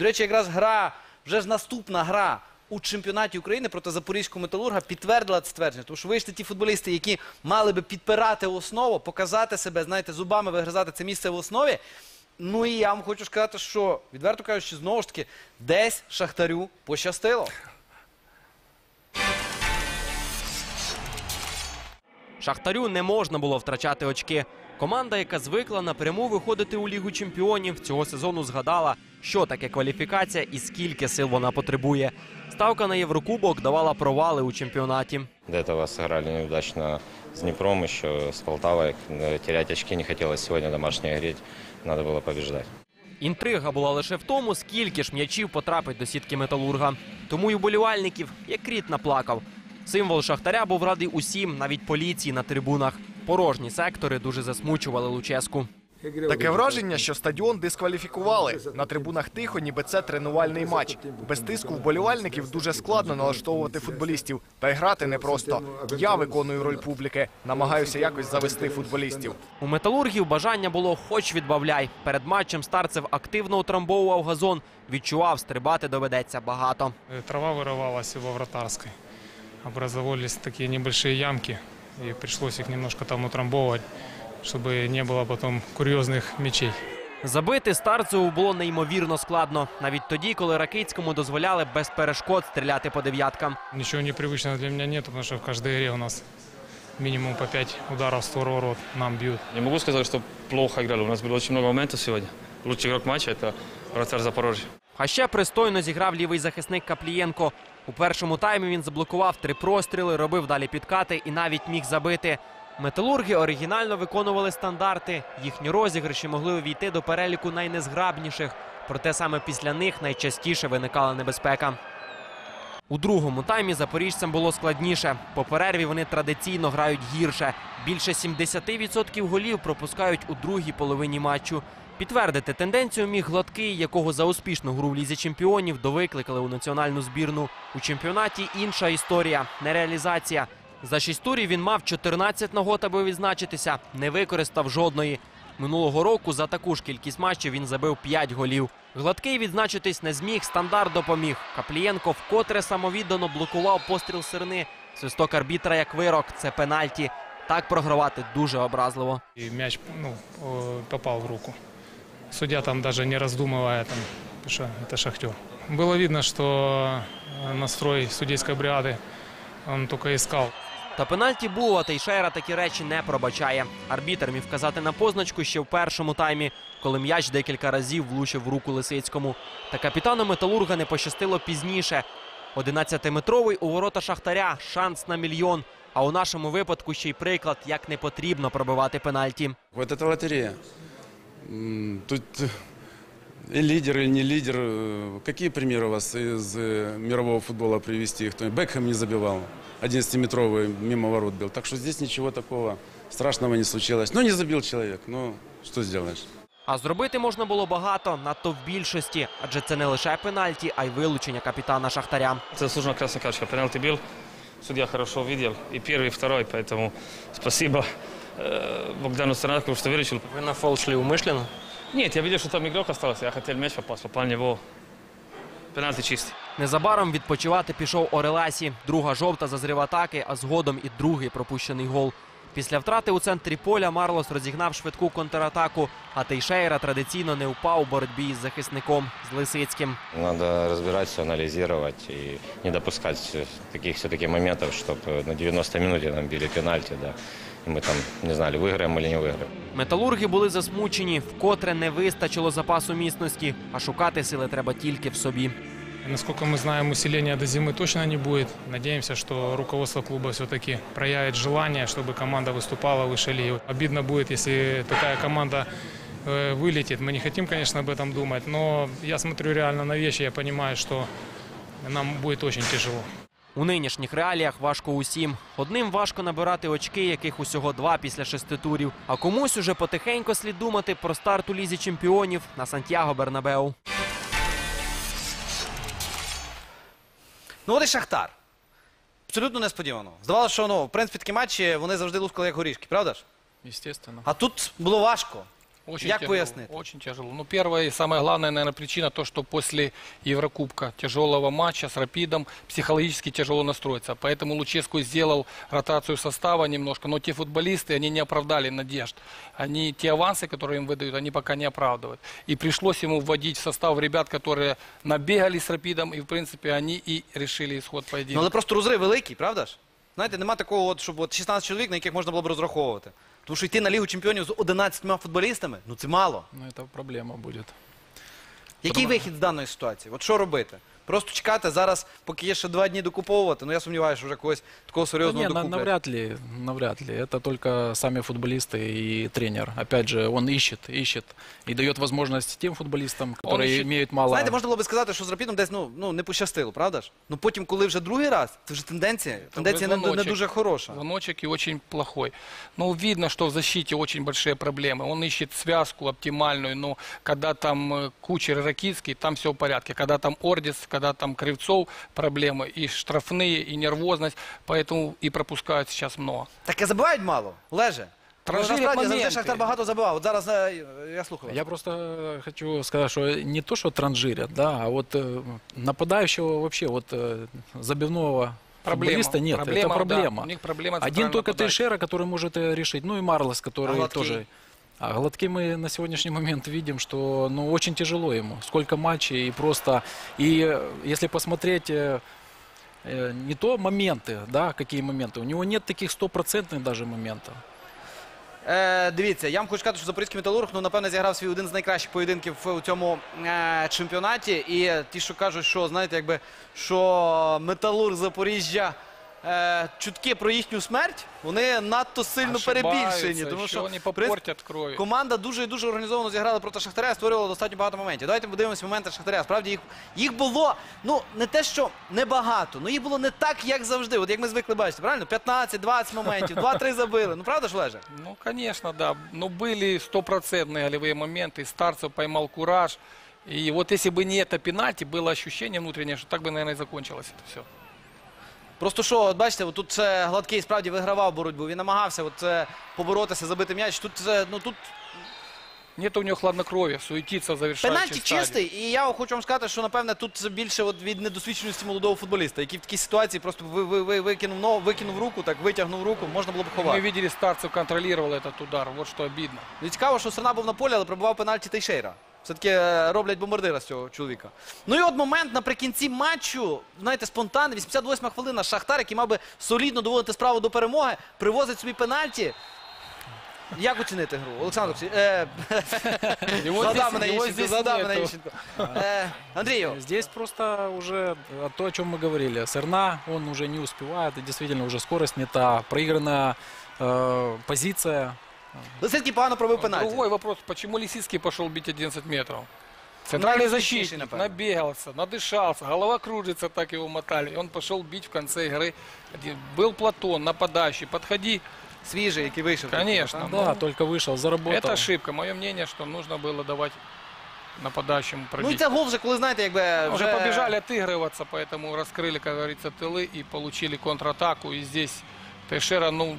До речі, якраз гра, вже ж наступна гра у чемпіонаті України проти Запорізького металурга підтвердила це твердження. Тому що вийшли ті футболісти, які мали би підпирати основу, показати себе, знаєте, зубами вигризати це місце в основі. Ну і я вам хочу сказати, що, відверто кажучи, знову ж таки, десь Шахтарю пощастило. Шахтарю не можна було втрачати очки. Команда, яка звикла напряму виходити у Лігу чемпіонів, цього сезону згадала, що таке кваліфікація і скільки сил вона потребує. Ставка на Єврокубок давала провали у чемпіонаті. До этого сыграли неудачно с Днепром, еще с Полтавой. Э, Терять очки не хотелось сегодня домашнее игреть. Надо было побеждать. Інтрига була лише в тому, скільки ж м'ячів потрапить до сітки металурга. Тому й уболівальників як кріт наплакав. Символ Шахтаря був радий усім, навіть поліції на трибунах. Порожні сектори дуже засмучували Луческу. Таке враження, що стадіон дискваліфікували. На трибунах тихо, ніби це тренувальний матч. Без тиску вболівальників дуже складно налаштовувати футболістів. Та й грати непросто. Я виконую роль публіки, намагаюся якось завести футболістів. У металургів бажання було хоч відбавляй. Перед матчем старцев активно утрамбовував газон. Відчував, стрибати доведеться багато. Э, Трава вырывалась во вратарской. Образовались такие небольшие ямки. И пришлось их немножко там утрамбовывать, чтобы не было потом курьезных мечей. Забити старцеву було неймовірно складно, навіть тоді, коли Ракицькому дозволяли без перешкод стріляти по дев'яткам. Ничего непривычного для меня нет, потому что в каждой игре у нас минимум по 5 ударов в створ ворот нам бьют. Не могу сказать, что плохо играли. У нас было очень много моментов сегодня. Лучший игрок матча – это вратарь Запорожья. А ще пристойно зіграв лівий захисник Каплієнко. У першому таймі він заблокував три простріли, робив далі підкати і навіть міг забити. Металурги оригінально виконували стандарти. Їхні розіграші могли увійти до переліку найнезграбніших. Проте саме після них найчастіше виникала небезпека. У другому таймі запоріжцям було складніше. По перерві вони традиційно грають гірше. Більше 70% голів пропускають у другій половині матчу. Підтвердити тенденцію міг гладкий, якого за успішну гру в лізі чемпіонів довикликали у національну збірну. У чемпіонаті інша історія нереалізація. За шість турів він мав 14 нагод, аби відзначитися, не використав жодної. Минулого року за таку ж кількість матчів він забив 5 голів. Гладкий відзначитись не зміг, стандарт допоміг. Каплієнко вкотре самовіддано блокував постріл сирни. Свисток арбітра як вирок, це пенальті. Так програвати дуже образливо. И мяч ну, э, попал в руку. Судья там даже не раздумывая, там, потому что это шахтер. Было видно, что э, настрой судейской бригады он только искал. Та пенальті був, а Тейшера такі речі не пробачає. Арбітер міг вказати на позначку ще в першому таймі, коли м'яч декілька разів влучив в руку Лисицькому. Та капітану металурга не пощастило пізніше. 11-метровий у ворота Шахтаря шанс на мільйон. А у нашому випадку ще й приклад, як не потрібно пробивати пенальті. Вот это лотерея. Тут лидер, и не лидер. Э, Какие примеры у вас из э, мирового футбола привести? Кто Бекхэм не забивал. 11-метровый мимо ворот бил. Так что здесь ничего такого страшного не случилось. Ну, не забил человек. Ну, что сделаешь? А зробити можна було багато, надто в більшості, адже це не лише пенальті, а й вилучення капітана Шахтаря. Это заслуженная красная карточка. Пенальти бил. Судья хорошо видел. И первый, и второй. Поэтому спасибо э, Богдану Старнакову, что выручил. Ви на фол шли умишлено? Нет, я видел, что там игрок остался. Я хотел мяч попасть. Попал в него. Пенальти чистый. Незабаром відпочивати пішов Ореласі. Друга жовта за зрив атаки, а згодом і другий пропущений гол. Після втрати у центрі поля Марлос розігнав швидку контратаку, а Тейшейра традиційно не впав у боротьбі із захисником з Лисицьким. Надо разбирать все, анализировать и не допускать всё- таких все-таки моментов, чтобы на 90 минуте нам били пенальти, да. И мы там не знали, выиграем или не выиграем. Металурги були засмучені, вкотре не вистачило запасу міцності, а шукати сили треба тільки в собі. Насколько мы знаем, усиления до зимы точно не будет. Надеемся, что руководство клуба все-таки проявит желание, чтобы команда выступала выше лиги. Обидно будет, если такая команда э, вылетит. Мы не хотим, конечно, об этом думать, но я смотрю реально на вещи, я понимаю, что нам будет очень тяжело. У нинішніх реаліях важко усім. Одним важко набирати очки, яких усього два після шести турів. А комусь уже потихеньку слід думати про старт у лізі чемпіонів на Сантьяго Бернабеу. Ну от і Шахтар. Абсолютно несподівано. Здавалося, що ну, в принципі такі матчі вони завжди лускали як горішки, правда ж? Естественно. А тут було важко. Очень Як тяжело, пояснити? Очень тяжело. Ну, первая и самая главная, наверное, причина то, что после Еврокубка тяжелого матча с Рапидом психологически тяжело настроиться. Поэтому Луческу сделал ротацию состава немножко. Но те футболисты, они не оправдали надежд. Они, те авансы, которые им выдают, они пока не оправдывают. И пришлось ему вводить в состав ребят, которые набегали с Рапидом. И, в принципе, они и решили исход поединка. Ну але просто розрив великий, правда ж? Знаєте, нема такого, от, щоб от 16 чоловік, на яких можна було б розраховувати. Тому що йти на Лігу чемпіонів з 11 футболістами, ну це мало. Ну, это проблема будет. Який вихід з даної ситуації? От що робити? Просто чекати зараз, поки є ще два дні докуповувати. Ну я сумніваюся, що вже когось такого Да серйозного не, на- докуплять. навряд ли, навряд ли. Это только сами футболисты и тренер. Опять же, он ищет, ищет и дает возможность тем футболистам, которые ищет. имеют мало... Знаєте, можна було би сказати, що з Рапідом десь ну, ну, не пощастило, правда ж? Ну потім, коли вже другий раз, це вже тенденція. Тенденція не, не звоночек. дуже хороша. Звоночек и очень плохой. Ну, видно, что в защите очень большие проблемы. Он ищет связку оптимальную, но когда там э, Кучер и Ракицкий, там все в порядке. Когда там Ордис, когда там Кривцов, проблемы и штрафные, и нервозность. Поэтому и пропускают сейчас много. Таке забивають мало, леже. Ну, Транжирять Насправді завжди моменти. Шахтар багато забивав. От зараз е, я слухаю. вас. Я просто э, хочу сказать, что не то, что транжирят, да, а вот э, нападающего вообще, вот э, забивного Проблема. футболиста нет. Проблема, это да. проблема. У них проблема Один центрального только нападающего. Тейшера, который может э, решить. Ну и Марлос, который А Гладкий? тоже. А Гладкий мы на сегодняшний момент видим, что ну, очень тяжело ему. Сколько матчей и просто... И э, если посмотреть э, э, не то моменты, да, какие моменты. У него нет таких стопроцентных даже моментов. Е, дивіться, я вам хочу сказати, що Запорізький металург, ну, напевно, зіграв свій один з найкращих поєдинків у цьому е, чемпіонаті. І ті, що кажуть, що, знаєте, якби, що металург Запоріжжя е, чутки про їхню смерть, вони надто сильно перебільшені. Ошибаются, Тому еще що они в принципі, попортят кровь. Команда дуже і дуже організовано зіграла проти Шахтаря, створювала достатньо багато моментів. Давайте подивимося моменти Шахтаря. Справді їх, їх було ну не те, що небагато, ну їх було не так, як завжди. От як ми звикли бачити, правильно? 15-20 моментів, 2-3 забили. Ну правда ж, Олеже? Ну, конечно, да. Но были стопроцентные голевые моменты. Старцев поймал кураж. И вот если бы не это пенальти, было ощущение внутреннее, что так бы, наверное, и закончилось это все. Просто що, от бачите, от тут це гладкий справді вигравав боротьбу. Він намагався от, це, поборотися, забити м'яч. Тут це, ну тут Нет у него хладнокровия, суетиться в завершающей пенальті чистий. І я хочу вам сказати, що напевне тут це більше от від недосвідченості молодого футболіста, який в такій ситуації просто ви, ви, ви, викинув, викинув руку, так витягнув руку, можна було б ховати. видели, Старцев контролировал этот удар. Вот что обидно. І цікаво, що Серна був на полі, але пробував пенальті Тейшейра. Все-таки е, роблять бомбардира з цього чоловіка. Ну і от момент наприкінці матчу, знаєте, спонтанний, 88 хвилина. Шахтар, який мав би солідно доводити справу до перемоги, привозить собі пенальті. Як оцінити гру? Олександр Олексій, е, Его задав здесь- мене его Іщенко, здесь задав мене нету. Іщенко. Е, Андрію, Здесь просто уже э, то, о чем мы говорили. Серна, он уже не успевает, и действительно уже скорость не та. Проигранная э, позиция. Лисицький погано пробив пенальті. Другой вопрос, почему Лисицкий пошел бить 11 метров? Центральный Ну, защитник техничный, напевно. набегался, надышался, голова кружится, так его мотали. И он пошел бить в конце игры. Один- Был Платон, нападающий, подходи. Свіжий, який вийшов. Конечно. Да, ну, только вышел, заработал. это ошибка. Мое мнение, что нужно было давать нападающему Ну і пробить. це гол вже, коли, знаєте, якби Уже вже... побежали отыгрываться, поэтому раскрыли, как говорится, тылы и получили контратаку. И здесь Тейшера, ну,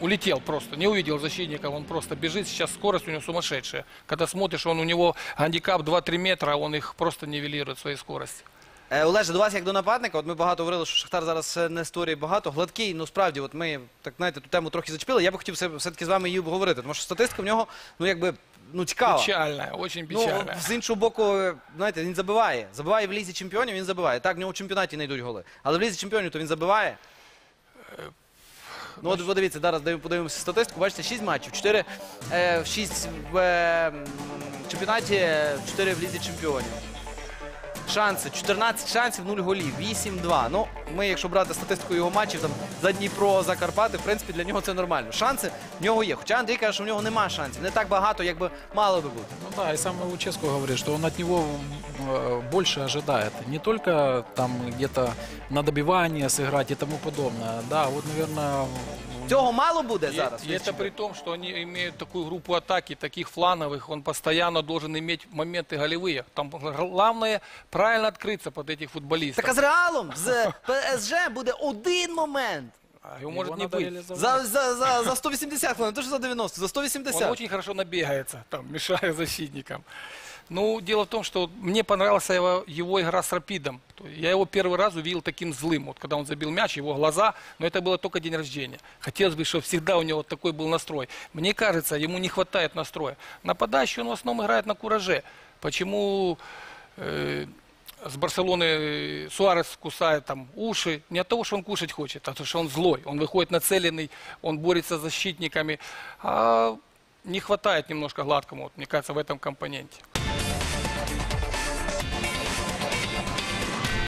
улетел просто, не увидел защитника, он просто бежит. Сейчас скорость у него сумасшедшая. Когда смотришь, он у него гандикап 2-3 метра, он их просто нивелирует своей скоростью. Е, Олеже, до вас як до нападника, от ми багато говорили, що Шахтар зараз е, не створює багато. Гладкий, ну справді, от ми так знаєте, ту тему трохи зачепили. Я би хотів все- все-таки з вами її обговорити, тому що статистика в нього, ну якби, ну цікава. Печальная, очень Ну, печальная. з іншого боку, е, знаєте, він забиває. Забиває в лізі чемпіонів, він забиває. Так, в нього в чемпіонаті не йдуть голи. Але в лізі чемпіонів то він забиває. Ну, от подивіться, зараз подивимося статистику. Бачите, 6 матчів, 4, е, 6 в е, чемпіонаті, 4 в лізі чемпіонів. Шанси, 14 шансів, 0 голів, 8-2. Ну, ми, якщо брати статистику його матчів там, за Дніпро, за Карпати, в принципі, для нього це нормально. Шанси в нього є. Хоча Андрій каже, що в нього нема шансів. Не так багато, як би мало би бути. Ну да, и сам Луческу говорит, что он от него больше ожидает. Не только там где-то на добивание сыграть и тому подобное. Да, вот, наверное, Цього мало буде И- зараз. и это при том, что они имеют такую группу атаки, таких флановых, он постоянно должен иметь моменты голевые. Там главное правильно открыться под этих футболистов. Так а з Реалом, з ПСЖ буде один момент. А Его может не надо быть. реализовать. За, за, за, за 180 хвилин, не то що за 90, за Он 180. очень хорошо набегается, там, мешая защитникам. Ну, дело в том, что мне понравилась его, его игра с Рапидом. Я его первый раз увидел таким злым. Вот когда он забил мяч, его глаза, но это было только день рождения. Хотелось бы, чтобы всегда у него вот такой был настрой. Мне кажется, ему не хватает настроя. Нападающий он в основном играет на кураже. Почему э, с Барселоны э, Суарес кусает там уши? Не от того, что он кушать хочет, а то, что он злой. Он выходит нацеленный, он борется с защитниками. А не хватает немножко гладкому, вот, мне кажется, в этом компоненте.